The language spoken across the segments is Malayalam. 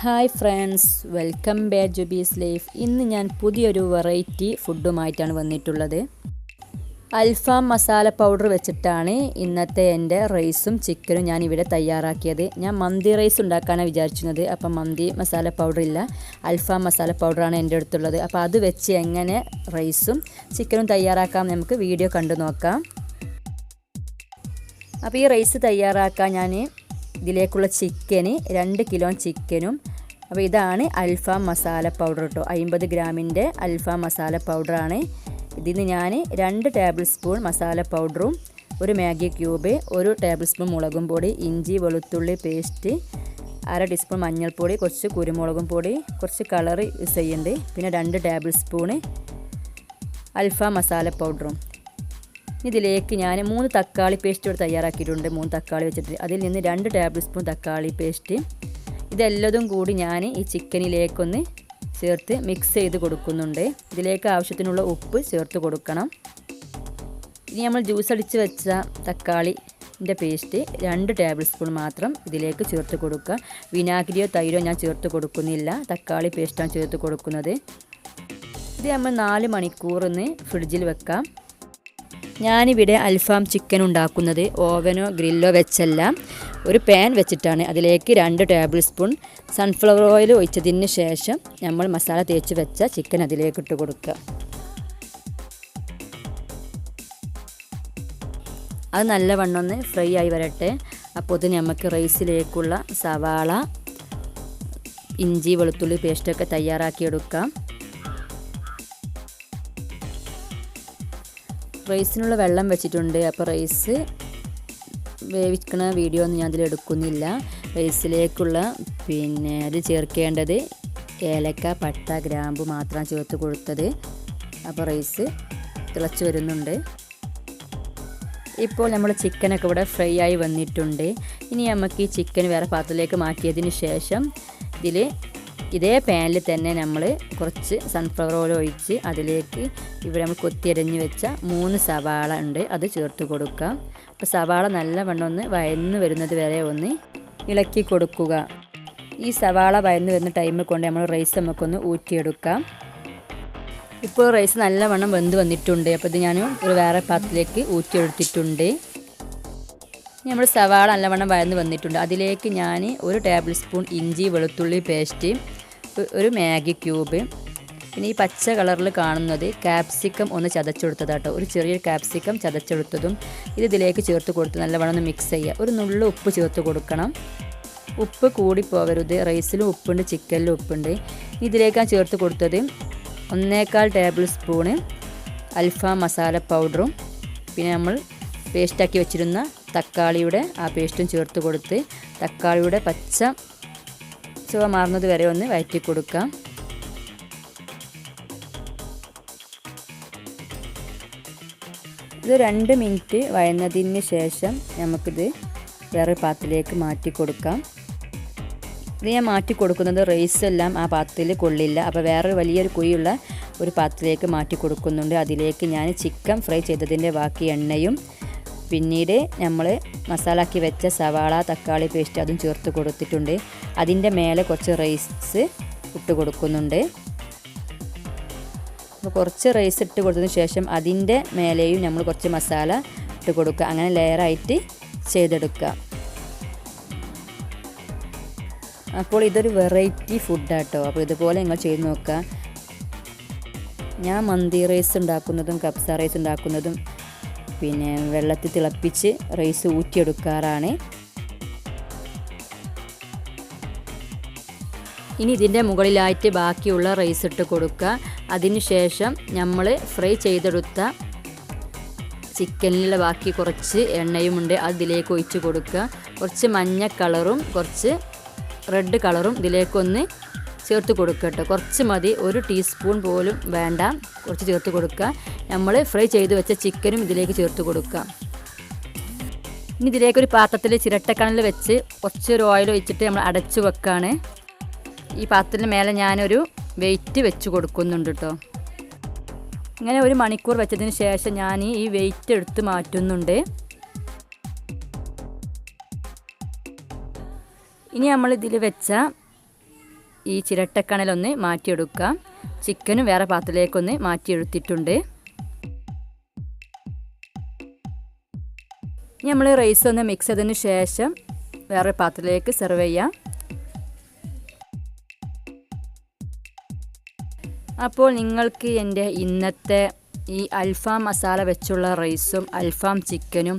Hi friends welcome back Jubees life. ഇന്ന് ഞാൻ പുതിയൊരു വെറൈറ്റി ഫുഡുമായിട്ടാണ് വന്നിട്ടുള്ളത്. അൽഫാം മസാല പൗഡർ വെച്ചിട്ടാണ് ഇന്നത്തെ എന്റെ റൈസും ചിക്കനും ഞാൻ ഇവിടെ തയ്യാറാക്കിയത്. ഞാൻ മന്തി റൈസ് ഉണ്ടാക്കാനാണ് വിചാരിച്ചിരുന്നത്. അപ്പം മന്തി മസാല പൗഡർ ഇല്ല. അൽഫാം മസാല പൗഡറാണ് എന്റെ അടുത്തുള്ളത്. അപ്പോൾ അത് വെച്ച് എങ്ങനെ റൈസും ചിക്കനും തയ്യാറാക്കാം നമുക്ക് വീഡിയോ കണ്ടു നോക്കാം. അപ്പോൾ ഈ റൈസ് തയ്യാറാക്കാൻ ഞാൻ ഇതിലേക്കുള്ള ചിക്കന് രണ്ട് കിലോ ചിക്കനും അപ്പോൾ ഇതാണ് അൽഫാം മസാല പൗഡർ കേട്ടോ അമ്പത് ഗ്രാമിന്റെ അൽഫാം മസാല പൗഡറാണ് ഇതിന് ഞാൻ രണ്ട് ടേബിൾ സ്പൂൺ മസാല പൗഡറും ഒരു മാഗി ക്യൂബ് ഒരു ടേബിൾ സ്പൂൺ മുളകും പൊടി ഇഞ്ചി വെളുത്തുള്ളി പേസ്റ്റ് അര ടീസ്പൂൺ മഞ്ഞൾപ്പൊടി കുറച്ച് കുരുമുളകും പൊടി കുറച്ച് കളർ യൂസ് ചെയ്യുന്നുണ്ട് പിന്നെ രണ്ട് ടേബിൾ സ്പൂണ് അൽഫാം മസാല പൗഡറും ഇതിലേക്ക് ഞാൻ മൂന്ന് തക്കാളി പേസ്റ്റ് ഇവിടെ തയ്യാറാക്കിയിട്ടുണ്ട്. മൂന്ന് തക്കാളി വെച്ചിട്ട് അതിൽ നിന്ന് രണ്ട് ടേബിൾ സ്പൂൺ തക്കാളി പേസ്റ്റ് ഇതെല്ലതും കൂടി ഞാൻ ഈ ചിക്കനിലേക്കൊന്ന് ചേർത്ത് മിക്സ് ചെയ്ത് കൊടുക്കുന്നുണ്ട്. ഇതിലേക്ക് ആവശ്യത്തിനുള്ള ഉപ്പ് ചേർത്ത് കൊടുക്കണം. ഇനി നമ്മൾ ജ്യൂസ് അടിച്ച് വെച്ച തക്കാളിന്റെ പേസ്റ്റ് രണ്ട് ടേബിൾ സ്പൂൺ മാത്രം ഇതിലേക്ക് ചേർത്ത് കൊടുക്കുക. വിനാഗിരിയോ തൈരോ ഞാൻ ചേർത്ത് കൊടുക്കുന്നില്ല. തക്കാളി പേസ്റ്റാണ് ചേർത്ത് കൊടുക്കുന്നത്. ഇത് നമ്മൾ നാല് മണിക്കൂറിന് ഫ്രിഡ്ജിൽ വെക്കാം. ഞാനിവിടെ അൽഫാം ചിക്കൻ ഉണ്ടാക്കുന്നത് ഓവനോ ഗ്രില്ലോ വെച്ചല്ല. ഒരു പാൻ വെച്ചിട്ടാണ്. അതിലേക്ക് രണ്ട് ടേബിൾ സ്പൂൺ സൺഫ്ലവർ ഓയിൽ ഒഴിച്ചതിന് ശേഷം നമ്മൾ മസാല തേച്ച് വെച്ച ചിക്കൻ അതിലേക്ക് ഇട്ട് കൊടുക്കുക. അത് നല്ലവണ്ണം ഒന്ന് ഫ്രൈ ആയി വരട്ടെ. അപ്പോൾ ഇത് നമുക്ക് റൈസിലേക്കുള്ള സവാള ഇഞ്ചി വെളുത്തുള്ളി പേസ്റ്റൊക്കെ തയ്യാറാക്കിയെടുക്കാം. റൈസിനുള്ള വെള്ളം വെച്ചിട്ടുണ്ട്. അപ്പോൾ റൈസ് വേവിക്കുന്ന വീഡിയോ ഒന്നും ഞാൻ അതിൽ എടുക്കുന്നില്ല. റൈസിലേക്കുള്ള പിന്നെ അത് ചേർക്കേണ്ടത് ഏലക്ക പട്ട ഗ്രാമ്പു മാത്രമാണ് ചേർത്ത് കൊടുത്തത്. അപ്പോൾ റൈസ് തിളച്ച് വരുന്നുണ്ട്. ഇപ്പോൾ നമ്മൾ ചിക്കനൊക്കെ ഇവിടെ ഫ്രൈ ആയി വന്നിട്ടുണ്ട്. ഇനി നമുക്ക് ഈ ചിക്കൻ വേറെ പാത്രത്തിലേക്ക് മാറ്റിയതിന് ശേഷം ഇതിൽ ഇതേ പാനിൽ തന്നെ നമ്മൾ കുറച്ച് സൺഫ്ലവർ ഓയിൽ ഒഴിച്ച് അതിലേക്ക് ഇവിടെ നമ്മൾ കൊത്തിയരഞ്ഞ് വെച്ച മൂന്ന് സവാള ഉണ്ട് അത് ചേർത്ത് കൊടുക്കാം അപ്പോൾ സവാള നല്ലവണ്ണം ഒന്ന് വയന്ന് വരുന്നത് വരെ ഒന്ന് ഇളക്കി കൊടുക്കുക. ഈ സവാള വയന്ന് വരുന്ന ടൈമിൽ കൊണ്ട് നമ്മൾ റൈസ് നമുക്കൊന്ന് ഊറ്റിയെടുക്കാം. ഇപ്പോൾ റൈസ് നല്ലവണ്ണം വെന്ത് വന്നിട്ടുണ്ട് അപ്പോൾ ഇത് ഞാൻ ഒരു വേറെ പാത്രത്തിലേക്ക് ഊറ്റിയെടുത്തിട്ടുണ്ട്. നമ്മൾ സവാള നല്ലവണ്ണം വയന്ന് വന്നിട്ടുണ്ട്. അതിലേക്ക് ഞാൻ ഒരു ടേബിൾ സ്പൂൺ ഇഞ്ചി വെളുത്തുള്ളി പേസ്റ്റ് ഒരു മാഗി ക്യൂബ്. പിന്നെ ഈ പച്ച കളറിൽ കാണുന്നത് ക്യാപ്സിക്കം ഒന്ന് ചതച്ചെടുത്തതാട്ടോ. ഒരു ചെറിയ ക്യാപ്സിക്കം ചതച്ചെടുത്തതും ഇത് ഇതിലേക്ക് ചേർത്ത് കൊടുത്ത് നല്ലവണ്ണം ഒന്ന് മിക്സ് ചെയ്യുക. ഒരു നുള്ളു ഉപ്പ് ചേർത്ത് കൊടുക്കണം. ഉപ്പ് കൂടി പോകരുത് റൈസിലും ഉപ്പുണ്ട് ചിക്കനിലും ഉപ്പുണ്ട്. ഇതിലേക്കാണ് ചേർത്ത് കൊടുത്തത് ഒന്നേക്കാൽ ടേബിൾ സ്പൂണ് അൽഫാം മസാല പൗഡറും. പിന്നെ നമ്മൾ പേസ്റ്റാക്കി വെച്ചിരുന്ന തക്കാളിയുടെ ആ പേസ്റ്റും ചേർത്ത് കൊടുത്ത് തക്കാളിയുടെ പച്ച ചുവ മാറുന്നത് വരെ ഒന്ന് വഴറ്റി കൊടുക്കാം. ഇത് രണ്ട് മിനിറ്റ് വഴന്നതിന് ശേഷം നമുക്കിത് വേറെ പാത്രത്തിലേക്ക് മാറ്റി കൊടുക്കാം. ഇത് ഞാൻ മാറ്റി കൊടുക്കുന്നത് റൈസ് എല്ലാം ആ പാത്രത്തിൽ കൊള്ളില്ല. അപ്പോൾ വേറെ വലിയൊരു കുഴിയുള്ള ഒരു പാത്രത്തിലേക്ക് മാറ്റി കൊടുക്കുന്നുണ്ട്. അതിലേക്ക് ഞാൻ ചിക്കൻ ഫ്രൈ ചെയ്തതിന്റെ ബാക്കി എണ്ണയും പിന്നീട് നമ്മൾ മസാലാക്കി വെച്ച സവാള തക്കാളി പേസ്റ്റ് അതും ചേർത്ത് കൊടുത്തിട്ടുണ്ട്. അതിന്റെ മേലെ കുറച്ച് റൈസ് ഇട്ട് കൊടുക്കുന്നുണ്ട്. അപ്പോൾ കുറച്ച് റൈസ് ഇട്ട് കൊടുത്തതിന് ശേഷം അതിന്റെ മേലെയും നമ്മൾ കുറച്ച് മസാല ഇട്ട് കൊടുക്കുക. അങ്ങനെ ലെയറായിട്ട് ചെയ്തെടുക്കുക. അപ്പോൾ ഇതൊരു വെറൈറ്റി ഫുഡാട്ടോ അപ്പോൾ ഇതുപോലെ നിങ്ങൾ ചെയ്ത് നോക്കുക. ഞാൻ മന്തി റൈസ് ഉണ്ടാക്കുന്നതും കപ്സ റൈസ് ഉണ്ടാക്കുന്നതും പിന്നെ വെള്ളത്തിൽ തിളപ്പിച്ച് റൈസ് ഊറ്റിയെടുക്കാറാണ്. ഇനി ഇതിന്റെ മുകളിലായിട്ട് ബാക്കിയുള്ള റൈസ് ഇട്ട് കൊടുക്കുക. അതിനുശേഷം നമ്മൾ ഫ്രൈ ചെയ്തെടുത്ത ചിക്കനിലെ ബാക്കി കുറച്ച് എണ്ണയുമുണ്ട് അതിലേക്ക് ഒഴിച്ച് കൊടുക്കുക. കുറച്ച് മഞ്ഞ കളറും കുറച്ച് റെഡ് കളറും ഇതിലേക്കൊന്ന് ചേർത്ത് കൊടുക്കട്ടെ കുറച്ച് മതി ഒരു ടീസ്പൂൺ പോലും വേണ്ട കുറച്ച് ചേർത്ത് കൊടുക്കുക. നമ്മൾ ഫ്രൈ ചെയ്ത് വെച്ച ചിക്കനും ഇതിലേക്ക് ചേർത്ത് കൊടുക്കാം ഇനി ഇതിലേക്ക് ഒരു പാത്രത്തിൽ ചിരട്ടക്കണൽ വെച്ച് കുറച്ചൊരു ഓയിൽ ഒഴിച്ചിട്ട് നമ്മൾ അടച്ചു വെക്കുകയാണ് ഈ പാത്രത്തിന് മേലെ ഞാനൊരു വെയിറ്റ് വെച്ച് കൊടുക്കുന്നുണ്ട് കേട്ടോ ഇങ്ങനെ ഒരു മണിക്കൂർ വെച്ചതിന് ശേഷം ഞാൻ ഈ വെയിറ്റ് എടുത്ത് മാറ്റുന്നുണ്ട്. ഇനി നമ്മൾ ഇതിൽ വെച്ച ഈ ചിരട്ടക്കണലൊന്ന് മാറ്റിയെടുക്കാം. ചിക്കനും വേറെ പാത്രത്തിലേക്കൊന്ന് മാറ്റിയെടുത്തിട്ടുണ്ട്. നമ്മൾ റൈസ് ഒന്ന് മിക്സ് ചെയ്തതിന് ശേഷം വേറെ പാത്രത്തിലേക്ക് സെർവ് ചെയ്യാം. അപ്പോൾ നിങ്ങൾക്ക് എന്റെ ഇന്നത്തെ ഈ അൽഫാം മസാല വെച്ചുള്ള റൈസും അൽഫാം ചിക്കനും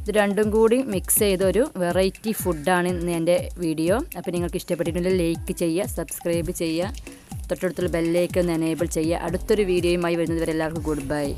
ഇത് രണ്ടും കൂടി മിക്സ് ചെയ്തൊരു വെറൈറ്റി ഫുഡാണ് ഇന്ന് എന്റെ വീഡിയോ അപ്പോൾ നിങ്ങൾക്ക് ഇഷ്ടപ്പെട്ടിട്ടുണ്ടെങ്കിൽ ലൈക്ക് ചെയ്യുക സബ്സ്ക്രൈബ് ചെയ്യുക. തൊട്ടടുത്തുള്ള ബെല്ലേക്ക് ഒന്ന് എനേബിൾ ചെയ്യുക. അടുത്തൊരു വീഡിയോയുമായി വരുന്നതുവരെ എല്ലാവർക്കും ഗുഡ് ബൈ